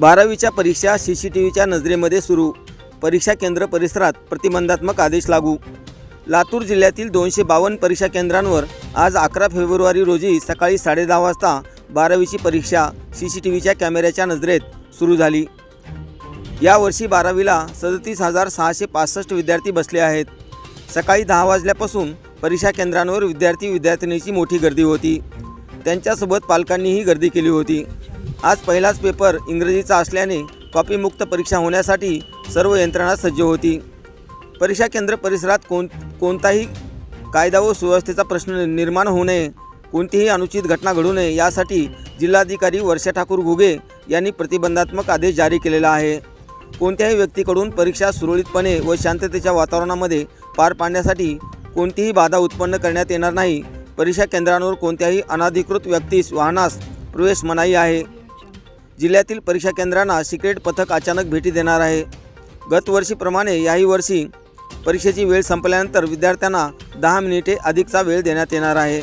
बारावीच्या परीक्षा C C T व्हीच्या नजरेमध्ये सुरू. परीक्षा केंद्र परिसरात प्रतिबंधात्मक आदेश लागू. लातूर जिल्ह्यातील दोनशे बावन्न परीक्षा केंद्रांवर आज अकरा फेब्रुवारी रोजी सकाळी साडेदहा वाजता बारावीची परीक्षा सी सी टी व्हीच्या कॅमेऱ्याच्या नजरेत सुरू झाली. यावर्षी बारावीला सदतीस हजार सहाशे पासष्ट विद्यार्थी बसले आहेत. सकाळी दहा वाजल्यापासून परीक्षा केंद्रांवर विद्यार्थी विद्यार्थिनीची मोठी गर्दी होती. त्यांच्यासोबत पालकांनीही गर्दी केली होती. आज पहिलाच पेपर इंग्रजीचा असल्याने कॉपीमुक्त परीक्षा होण्यासाठी सर्व यंत्रणा सज्ज होती. परीक्षा केंद्र परिसरात कोण कोणताही कायदा व सुव्यवस्थेचा प्रश्न निर्माण होऊ नये कोणतीही अनुचित घटना घडू नये यासाठी जिल्हाधिकारी वर्षा ठाकूर घुगे यांनी प्रतिबंधात्मक आदेश जारी केलेला आहे. कोणत्याही व्यक्तीकडून परीक्षा सुरळीतपणे व शांततेच्या वातावरणामध्ये पार पाडण्यासाठी कोणतीही बाधा उत्पन्न करण्यात येणार नाही. परीक्षा केंद्रांवर कोणत्याही अनाधिकृत व्यक्तीस वाहनास प्रवेश मनाई आहे. जिल्ह्यातील परीक्षा केंद्रांना सिक्रेट पथक अचानक भेटी देणार आहे. गतवर्षीप्रमाणे याही वर्षी परीक्षेची वेळ संपल्यानंतर विद्यार्थ्यांना दहा मिनिटे अधिकचा वेळ देण्यात येणार आहे.